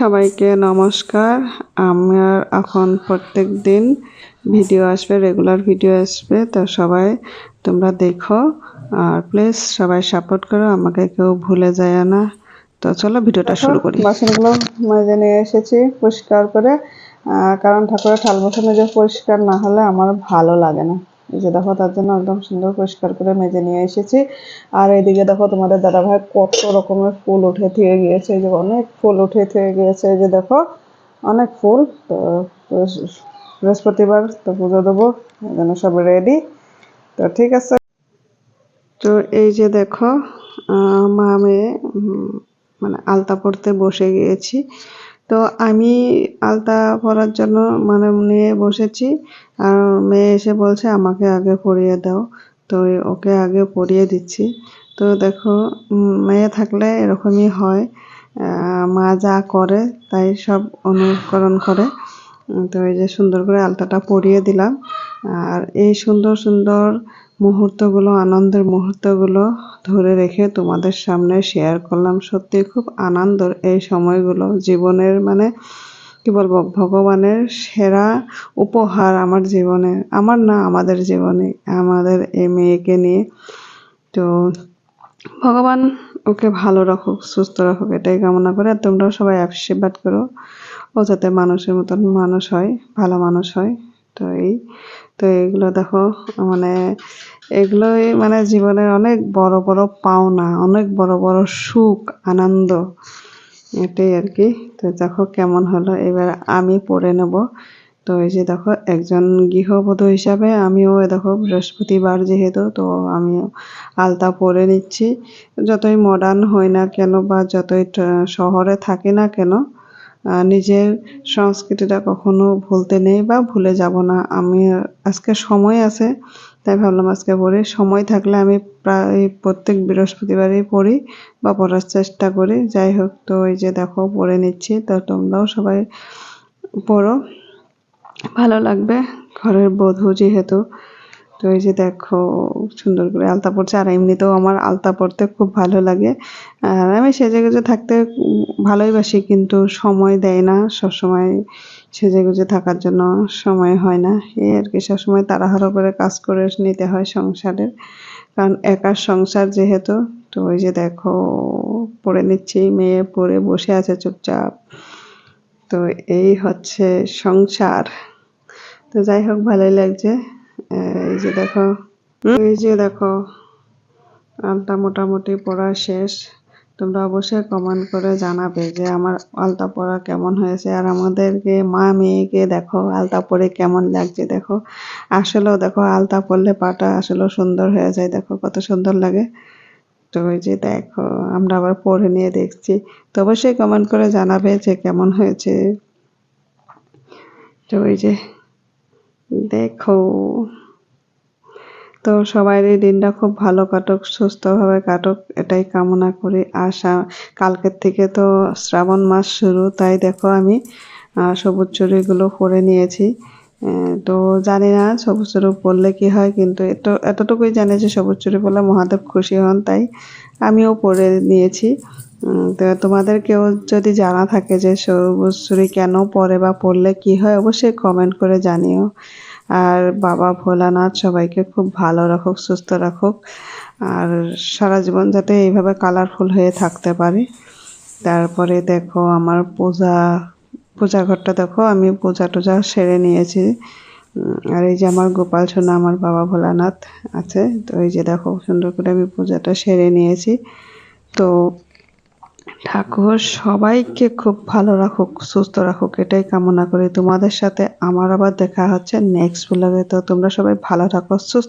সবাইকে নমস্কার। আমার এখন প্রত্যেক দিন ভিডিও আসবে রেগুলার ভিডিও আসবে। তো সবাই তোমরা দেখো আর প্লিজ সবাই সাপোর্ট করো আমাকে কেউ ভুলে যায় না। তো চলো ভিডিওটা শুরু করি। বাসনগুলো মাঝে নিয়ে এসেছি পরিষ্কার করে। কারণ ঠাকুরের থাল বাসন যে পরিষ্কার না হলে আমার ভালো লাগে না। এই যে দেখো, তার জন্য একদম সুন্দর পরিষ্কার করে মেজে নিয়ে এসেছি। আর এইদিকে দেখো, তোমাদের দাদা ভাই কত রকমের ফুল উঠে থুয়ে গিয়েছে, এই যে অনেক ফুল উঠে থুয়ে গিয়েছে, এই যে দেখো, অনেক ফুল। তো বৃহস্পতিবার তো পুজো দেবো জন্য সব রেডি তো ঠিক আছে। তো এই যে দেখো মা মেয়ে মানে আলতা পড়তে বসে গিয়েছি। তো আমি আলতা পরার জন্য মানে নিয়ে বসেছি। আর মেয়ে এসে বলছে, আমাকে আগে পরিয়ে দাও। তো ওকে আগে পরিয়ে দিচ্ছি। তো দেখো মেয়ে থাকলে এরকমই হয়। মা যা করে তাই সব অনুকরণ করে। তো এই যে সুন্দর করে আলতাটা পরিয়ে দিলাম। আর এই সুন্দর সুন্দর মুহূর্তগুলো, আনন্দের মুহূর্তগুলো ধরে রেখে তোমাদের সামনে শেয়ার করলাম। সত্যি খুব আনন্দর এই সময়গুলো। জীবনের মানে কি বলব, ভগবানের সেরা উপহার আমার জীবনে, আমার না, আমাদের জীবনে, আমাদের এই মেয়েকে নিয়ে। তো ভগবান ওকে ভালো রাখুক, সুস্থ রাখুক, এটাই কামনা করে। আর তোমরাও সবাই আশীর্বাদ করো। ও যাতে মানুষের মতন মানুষ হয়, ভালো মানুষ হয়। তো এই তো এগুলো দেখো মানে এগুলোই মানে জীবনের অনেক বড় বড় পাওনা, অনেক বড় বড় সুখ, আনন্দ, এটাই আর কি। তো দেখো কেমন হলো, এবার আমি পড়ে নেব। তো এই যে দেখো, একজন গৃহবধূ হিসাবে আমিও দেখো, বৃহস্পতিবার যেহেতু, তো আমি আলতা পরে নিচ্ছি। যতই মডার্ন হই না কেন বা যতই শহরে থাকি না কেন নিজের সংস্কৃতিটা কখনো ভুলতে নেই বা ভুলে যাব না। আমি আজকে সময় আছে, তাই ভাবলাম আজকে পড়ি। সময় থাকলে আমি প্রায় প্রত্যেক বৃহস্পতিবারই পড়ি বা পড়ার চেষ্টা করি। যাই হোক, তো এই যে দেখো, পড়ে নিচ্ছি। তো তোমরাও সবাই পড়ো। ভালো লাগবে। ঘরের বধূ যেহেতু তো এই যে দেখো সুন্দর করে আলতা পড়ছে আর এমনিতেও আমার আলতা পড়তে খুব ভালো লাগে। আর আমি সেজে গুজে থাকতে উম, ভালোই বাসি কিন্তু সময় দেয় না সবসময় সেজে গুজে থাকার জন্য সময় হয় না। এই আর কি সবসময় তাড়াহাড়ো করে কাজ করে নিতে হয় সংসারের কারণ একার সংসার যেহেতু তো ওই যে দেখো পড়ে নিচ্ছি মেয়ে পড়ে বসে আছে চুপচাপ। তো এই হচ্ছে সংসার। তো যাই হোক ভালোই লাগছে। এই যে দেখো, এই যে দেখো, আলতা মোটামুটি পড়া শেষ। তোমরা অবশ্যই কমেন্ট করে জানাবে যে আমার আলতা পড়া কেমন হয়েছে। আর আমাদেরকে, মা মেয়েকে দেখো, আলতা পরে কেমন লাগছে দেখো। আসলেও দেখো, আলতা পরলে পাটা আসলেও সুন্দর হয়ে যায়। দেখো কত সুন্দর লাগে। তো ওই যে দেখো, আমরা আবার পরে নিয়ে দেখছি। তো অবশ্যই কমেন্ট করে জানাবে যে কেমন হয়েছে। তো ওই যে দেখো, তো সবাই এই দিনটা খুব ভালো কাটুক, সুস্থভাবে কাটুক, এটাই কামনা করি, আশা। কালকের থেকে তো শ্রাবণ মাস শুরু, তাই দেখো আমি সবুজ চুরিগুলো পরে নিয়েছি। তো জানি না সবুজ চুরি পরলে কি হয়, কিন্তু এত, এতটুকুই জানি যে সবুজ চুরি পরলে মহাদেব খুশি হন, তাই আমিও পরে নিয়েছি। তো তোমাদের কেউ যদি জানা থাকে যে সবুজ কেন পরে বা পড়লে কি হয়, অবশ্যই কমেন্ট করে জানিও। আর বাবা ভোলানাথ সবাইকে খুব ভালো রাখুক, সুস্থ রাখুক। আর সারা জীবন যাতে এইভাবে কালারফুল হয়ে থাকতে পারে। তারপরে দেখো আমার পূজা পূজা ঘরটা দেখো, আমি পূজা টুজা সেরে নিয়েছি। আর এই যে আমার গোপাল সোনা, আমার বাবা ভোলানাথ আছে। তো এই যে দেখো, সুন্দর করে আমি পূজাটা সেরে নিয়েছি। তো ঠাকুর, সবাইকে খুব ভালো রাখুক, সুস্থ রাখুক, এটাই কামনা করি। তোমাদের সাথে আমার আবার দেখা হচ্ছে নেক্সট ব্লগে তো তোমরা সবাই ভালো থাকো, সুস্থ